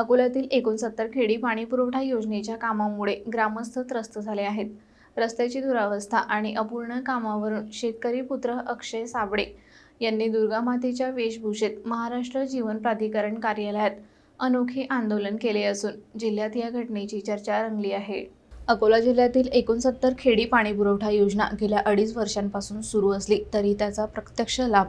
अकोल्यातील एकोणसत्तर खेडी पाणीपुरवठा योजनेच्या कामामुळे ग्रामस्थ त्रस्त झाले आहेत. रस्त्याची दुरावस्था आणि अपूर्ण कामावरून शेतकरी पुत्र अक्षय साबळे यांनी दुर्गामातेच्या वेशभूषेत महाराष्ट्र जीवन प्राधिकरण कार्यालयात अनोखे आंदोलन केले असून जिल्ह्यात या घटनेची चर्चा रंगली आहे. अकोला जिल्ह्यातील एकोणसत्तर खेडी पाणीपुरवठा योजना गेल्या अडीच वर्षांपासून सुरू असली तरी त्याचा प्रत्यक्ष लाभ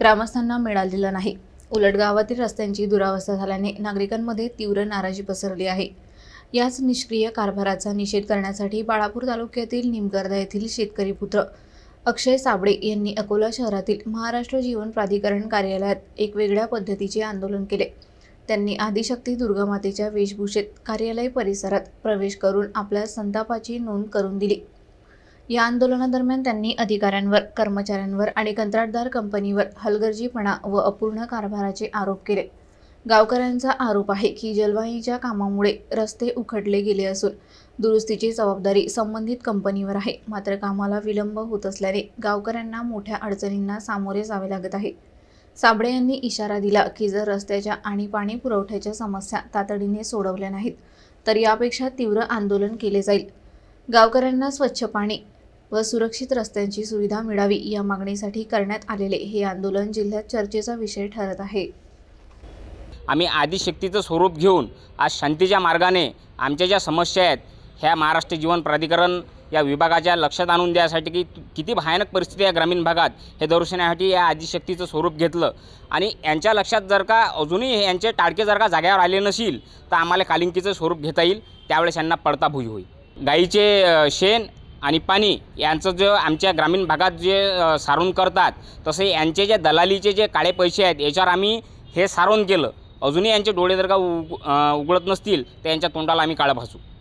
ग्रामस्थांना मिळालेला नाही. उलट गावातील रस्त्यांची दुरावस्था झाल्याने नागरिकांमध्ये तीव्र नाराजी पसरली आहे. याच निष्क्रिय कारभाराचा निषेध करण्यासाठी बाळापूर तालुक्यातील निमगर्दा येथील शेतकरी पुत्र अक्षय साबळे यांनी अकोला शहरातील महाराष्ट्र जीवन प्राधिकरण कार्यालयात एक वेगळ्या पद्धतीचे आंदोलन केले. त्यांनी आदिशक्ती दुर्गामातेच्या वेशभूषेत कार्यालय परिसरात प्रवेश करून आपल्या संतापाची नोंद करून दिली. या आंदोलनादरम्यान त्यांनी अधिकाऱ्यांवर कर्मचाऱ्यांवर आणि कंत्राटदार कंपनीवर हलगर्जीपणा व अपूर्ण कारभाराचे आरोप केले. गावकऱ्यांचा आरोप आहे की जलवाहीच्या कामामुळे रस्ते उखडले गेले असून दुरुस्तीची जबाबदारी संबंधित कंपनीवर आहे. मात्र कामाला विलंब होत असल्याने गावकऱ्यांना मोठ्या अडचणींना सामोरे जावे लागत आहे. साबळे यांनी इशारा दिला की जर रस्त्याच्या आणि पाणी पुरवठ्याच्या समस्या तातडीने सोडवल्या नाहीत तर यापेक्षा तीव्र आंदोलन केले जाईल. गावकऱ्यांना स्वच्छ पाणी व सुरक्षित रस्त्यांची सुविधा मिळावी या मागणीसाठी करण्यात आलेले हे आंदोलन जिल्ह्यात चर्चेचा विषय ठरत आहे. आम्ही आदिशक्तीचं स्वरूप घेऊन आज शांतीच्या मार्गाने आमच्या ज्या समस्या आहेत ह्या महाराष्ट्र जीवन प्राधिकरण या विभागाच्या लक्षात आणून द्यासाठी की किती भयानक परिस्थिती आहे ग्रामीण भागात हे दर्शवण्यासाठी या आदिशक्तीचं स्वरूप घेतलं. आणि यांच्या लक्षात जर का अजूनही यांचे टाळके जर का जाग्यावर आले नसेल तर आम्हाला कालिंकीचं स्वरूप घेता येईल त्यावेळेस यांना पडता भुई होईल. गाईचे शेण आणि पाणी यांचं जे आमच्या ग्रामीण भागात जे सारून करतात तसे यांचे जे दलालीचे जे काळे पैसे आहेत याच्यावर आम्ही हे सारून केलं. अजूनही यांचे डोळे जर का उग उघडत नसतील तर यांच्या तोंडाला आम्ही काळं भासू.